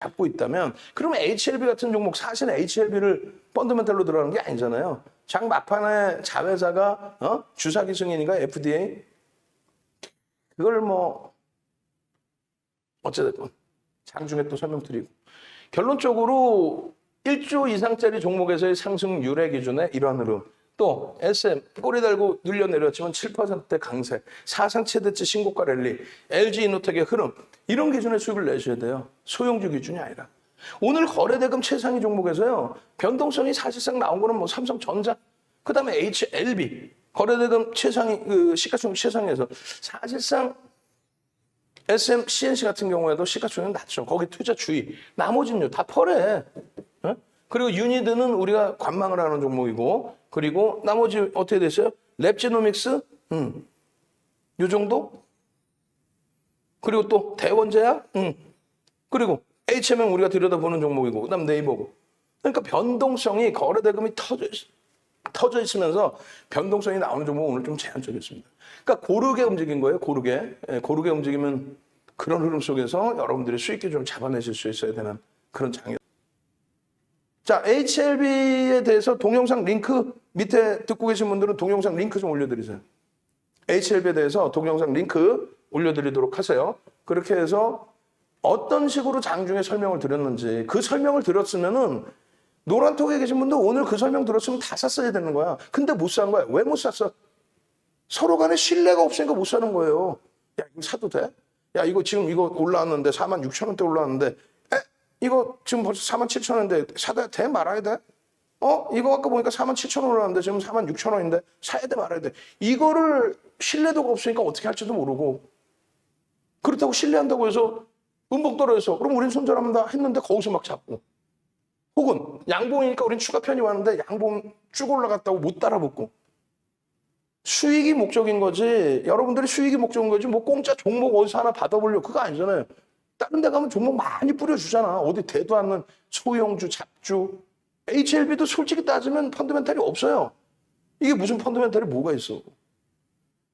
잡고 있다면 그러면 HLB 같은 종목 사실 HLB를 펀더멘탈로 들어가는 게 아니잖아요. 장 막판에 자회사가 어? 주사기 승인인가 FDA 그걸 뭐 어찌됐건 장중에 또 설명드리고 결론적으로 1조 이상짜리 종목에서의 상승률의 기준에 이러한 흐름 또 SM 꼬리 달고 눌려 내렸지만 7%대 강세 사상 최대치 신고가 랠리 LG 이노텍의 흐름 이런 기준의 수익을 내셔야 돼요 소형주 기준이 아니라 오늘 거래대금 최상위 종목에서요 변동성이 사실상 나온 거는 뭐 삼성전자 그 다음에 HLB 거래대금 최상위 그 시가총액 최상위에서 사실상 SM, CNC 같은 경우에도 시가총액 낮죠. 거기 투자 주의. 나머지는요, 다 펄해. 어? 그리고 유니드는 우리가 관망을 하는 종목이고, 그리고 나머지 어떻게 됐어요? 랩지노믹스? 음. 요 정도? 그리고 또 대원제약? 음. 그리고 HMM 우리가 들여다보는 종목이고, 그 다음 네이버고. 그러니까 변동성이 거래 대금이 터져, 있, 터져 있으면서 변동성이 나오는 종목은 오늘 좀 제한적이었습니다. 그러니까 고르게 움직인 거예요, 고르게. 예, 고르게 움직이면 그런 흐름 속에서 여러분들이 수익을 좀 잡아내실 수 있어야 되는 그런 장이었습니다. 자, HLB에 대해서 동영상 링크 밑에 듣고 계신 분들은 동영상 링크 좀 올려드리세요. HLB에 대해서 동영상 링크 올려드리도록 하세요. 그렇게 해서 어떤 식으로 장중에 설명을 드렸는지 그 설명을 들었으면은 노란톡에 계신 분들 오늘 그 설명 들었으면 다 샀어야 되는 거야. 근데 못 산 거야. 왜 못 샀어? 서로 간에 신뢰가 없으니까 못 사는 거예요. 야, 이거 사도 돼? 야, 이거 지금 이거 올라왔는데 4만 6천 원대 올라왔는데 에? 이거 지금 벌써 4만 7천 원인데 사야 돼? 말아야 돼? 어? 이거 아까 보니까 4만 7천 원 올라왔는데 지금 4만 6천 원인데 사야 돼? 말아야 돼? 이거를 신뢰도가 없으니까 어떻게 할지도 모르고 그렇다고 신뢰한다고 해서 음봉 떨어져서 그럼 우린 손절합니다 했는데 거기서 막 잡고. 혹은 양봉이니까 우린 추가 편이 왔는데 양봉 쭉 올라갔다고 못 따라붙고. 수익이 목적인 거지. 여러분들이 수익이 목적인 거지. 뭐 공짜 종목 어디서 하나 받아보려고. 그거 아니잖아요. 다른 데 가면 종목 많이 뿌려주잖아. 어디 대도 않는 소형주 잡주. HLB도 솔직히 따지면 펀드멘탈이 없어요. 이게 무슨 펀드멘탈이 뭐가 있어?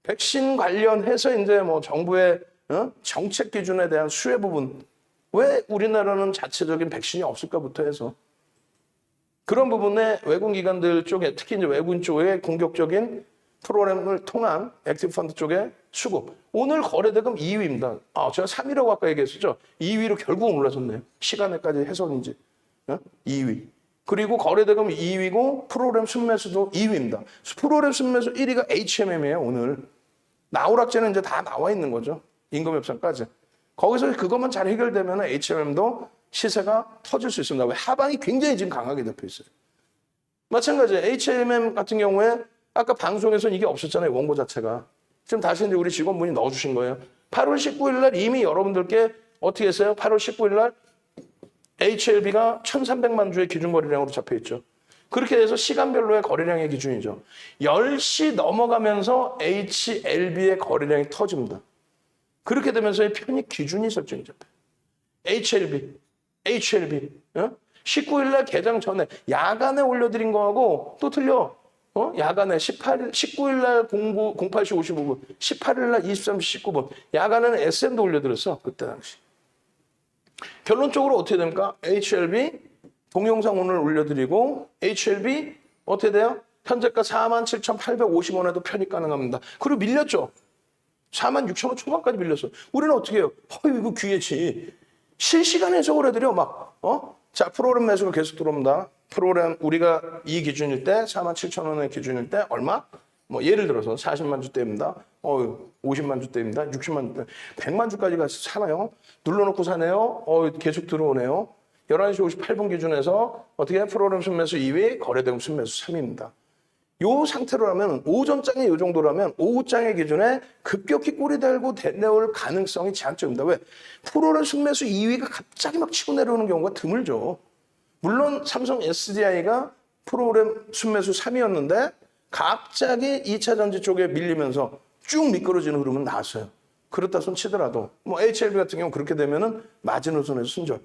백신 관련해서 이제 뭐 정부의 어? 정책 기준에 대한 수혜 부분 왜 우리나라는 자체적인 백신이 없을까부터 해서 그런 부분에 외국 기관들 쪽에 특히 이제 외국인 쪽에 공격적인 프로그램을 통한 액티브 펀드 쪽에 수급. 오늘 거래대금 2위입니다. 아, 제가 3위라고 아까 얘기했었죠. 2위로 결국 올라섰네요. 시간에까지 해석인지. 어? 2위. 그리고 거래대금 2위고 프로그램 순매수도 2위입니다. 프로그램 순매수 1위가 HMM이에요, 오늘. 나오락제는 이제 다 나와 있는 거죠. 임금 협상까지. 거기서 그것만 잘 해결되면 HMM도 시세가 터질 수 있습니다. 왜? 하방이 굉장히 지금 강하게 잡혀 있어요. 마찬가지 H&M 같은 경우에 아까 방송에서는 이게 없었잖아요. 원고 자체가. 지금 다시 이제 우리 직원분이 넣어주신 거예요. 8월 19일 날 이미 여러분들께 어떻게 했어요? 8월 19일 날 HLB가 1,300만 주의 기준 거래량으로 잡혀 있죠. 그렇게 해서 시간별로의 거래량의 기준이죠. 10시 넘어가면서 HLB의 거래량이 터집니다. 그렇게 되면서 편입 기준이 설정이 잡혀요. HLB, HLB. 어? 19일 날 개장 전에 야간에 올려드린 거하고 또 틀려. 어? 야간에 18일, 19일 날 09, 08시 55분, 18일 날 23시 19분. 야간에는 SM도 올려드렸어. 그때 당시. 결론적으로 어떻게 됩니까? HLB 동영상 오늘 올려드리고 HLB 어떻게 돼요? 현재가 47,850원에도 편입 가능합니다. 그리고 밀렸죠? 4만 6천 원 초반까지 밀렸어. 우리는 어떻게 해요? 어이, 이거 귀해지. 실시간 해석을 해드려, 막, 어? 자, 프로그램 매수가 계속 들어옵니다. 프로그램, 우리가 이 기준일 때, 4만 7천 원의 기준일 때, 얼마? 뭐, 예를 들어서 40만 주대입니다. 어, 50만 주대입니다. 60만 주대. 100만 주까지 가서 사나요? 눌러놓고 사네요? 어, 계속 들어오네요. 11시 58분 기준에서 어떻게 프로그램 순매수 2위, 거래대금 순매수 3위입니다. 요 상태로라면 오전장이 요 정도라면 오후장의 기준에 급격히 꼬리 달고 내려올 가능성이 제한적입니다. 왜? 프로그램 순매수 2위가 갑자기 막 치고 내려오는 경우가 드물죠. 물론 삼성 SDI가 프로그램 순매수 3위였는데 갑자기 2차 전지 쪽에 밀리면서 쭉 미끄러지는 흐름은 나왔어요. 그렇다 손 치더라도 뭐 HLB 같은 경우 그렇게 되면은 마지노선에서 순절.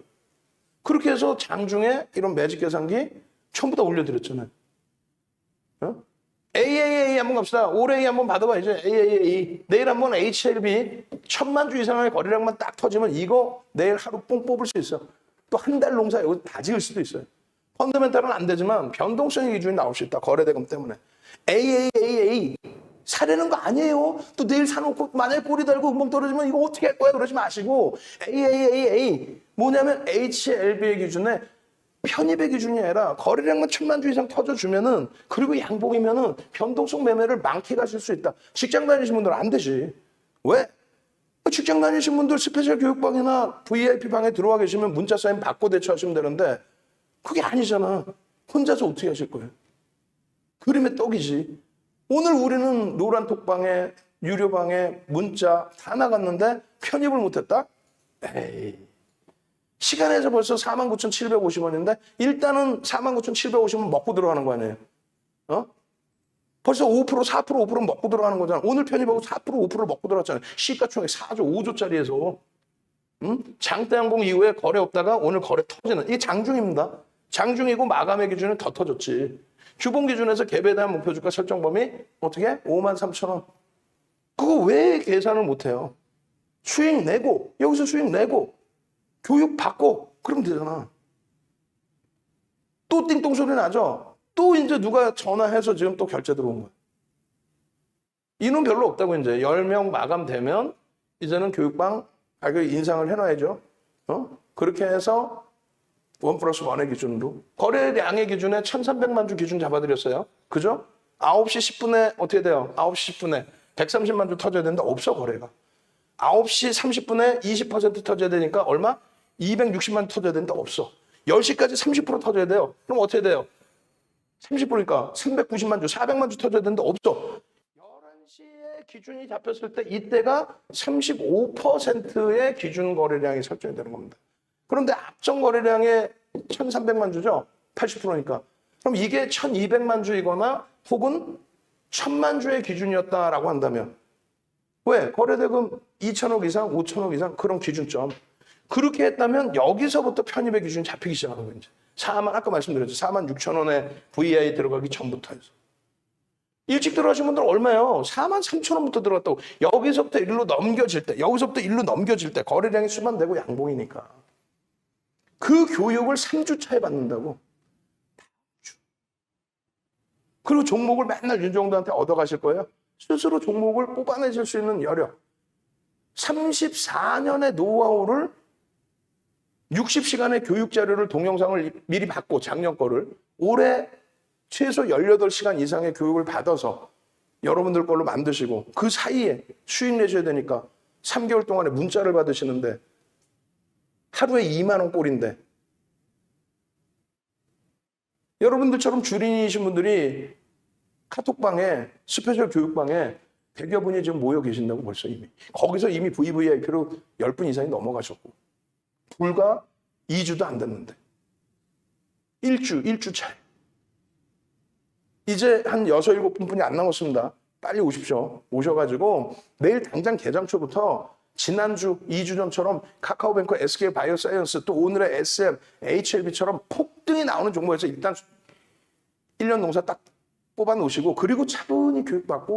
그렇게 해서 장중에 이런 매직 계산기 전부 다 올려드렸잖아요. 어? AAA 한번 갑시다. 올해 한번 받아봐 이제 AAA. 내일 한번 HLB 천만 주 이상의 거래량만 딱 터지면 이거 내일 하루 뽕 뽑을 수 있어. 또 한 달 농사 여기 다 지을 수도 있어요. 펀더멘탈은 안 되지만 변동성의 기준이 나올 수 있다. 거래대금 때문에. AAAA 사려는 거 아니에요. 또 내일 사놓고 만약에 꼬리 달고 구멍 떨어지면 이거 어떻게 할 거야? 그러지 마시고 AAAA 뭐냐면 HLB의 기준에 편입의 기준이 아니라 거래량만 천만 주 이상 터져주면은 그리고 양봉이면은 변동성 매매를 많게 가실 수 있다. 직장 다니시는 분들은 안 되지. 왜? 직장 다니시는 분들 스페셜 교육방이나 VIP 방에 들어와 계시면 문자 사인 받고 대처하시면 되는데 그게 아니잖아. 혼자서 어떻게 하실 거예요? 그림의 떡이지. 오늘 우리는 노란 톡방에 유료방에 문자 다 나갔는데 편입을 못했다? 에이. 시간에서 벌써 49,750원인데 일단은 49,750원 먹고 들어가는 거 아니에요? 어? 벌써 5% 4% 5% 먹고 들어가는 거잖아. 오늘 편입하고 4% 5%를 먹고 들어갔잖아요. 시가총액 4조 5조짜리에서 응? 장대 항공 이후에 거래 없다가 오늘 거래 터지는 이게 장중입니다. 장중이고 마감의 기준은 더 터졌지. 주봉 기준에서 대한 목표 주가 설정 범위 어떻게? 5만 3천 원. 그거 왜 계산을 못 해요? 수익 내고 여기서 수익 내고 교육 받고 그러면 되잖아. 또 띵동 소리 나죠? 또 이제 누가 전화해서 지금 또 결제 들어온 거야. 인원 별로 없다고 이제 10명 마감되면 이제는 교육방 가격 인상을 해놔야죠. 어? 그렇게 해서 원 플러스 원의 기준으로 거래량의 기준에 1,300만 주 기준 잡아드렸어요. 그죠? 9시 10분에 어떻게 돼요? 9시 10분에 130만 주 터져야 되는데 없어 거래가. 9시 30분에 20% 터져야 되니까 얼마? 260만 터져야 되는데 없어. 10시까지 30% 터져야 돼요. 그럼 어떻게 돼요? 30%니까 390만 주, 400만 주 터져야 되는데 없어. 11시에 기준이 잡혔을 때 이때가 35%의 기준 거래량이 설정이 되는 겁니다. 그런데 앞전 거래량의 1,300만 주죠? 80%니까. 그럼 이게 1,200만 주이거나 혹은 1,000만 주의 기준이었다라고 한다면 왜? 거래대금 2천억 이상, 5천억 이상 그런 기준점. 그렇게 했다면 여기서부터 편입의 기준이 잡히기 시작하는 거예요. 이제. 4만 아까 말씀드렸죠. 4만 6천 원에 VI 들어가기 전부터 해서. 일찍 들어가신 분들 얼마요? 4만 3천 원부터 들어갔다고. 여기서부터 일로 넘겨질 때, 여기서부터 일로 넘겨질 때 거래량이 수만 되고 양봉이니까. 그 교육을 3주 차에 받는다고. 그리고 종목을 맨날 윤정도한테 얻어가실 거예요. 스스로 종목을 뽑아내실 수 있는 여력. 34년의 노하우를 60시간의 교육 자료를 동영상을 미리 받고 작년 거를 올해 최소 18시간 이상의 교육을 받아서 여러분들 걸로 만드시고 그 사이에 수익 내셔야 되니까 3개월 동안에 문자를 받으시는데 하루에 2만 원 꼴인데. 여러분들처럼 주린이신 분들이 카톡방에 스페셜 교육방에 100여 분이 지금 모여 계신다고 벌써 이미. 거기서 이미 VVIP로 10분 이상이 넘어가셨고 불과 2주도 안 됐는데. 1주, 1주 차이. 이제 한 6, 7분뿐이 안 남았습니다. 빨리 오십시오. 오셔가지고 내일 당장 개장초부터 지난주, 2주 전처럼 카카오뱅크, SK 바이오사이언스 또 오늘의 SM, HLB처럼 폭등이 나오는 종목에서 일단 1년 농사 딱 뽑아 놓으시고 그리고 차분히 교육받고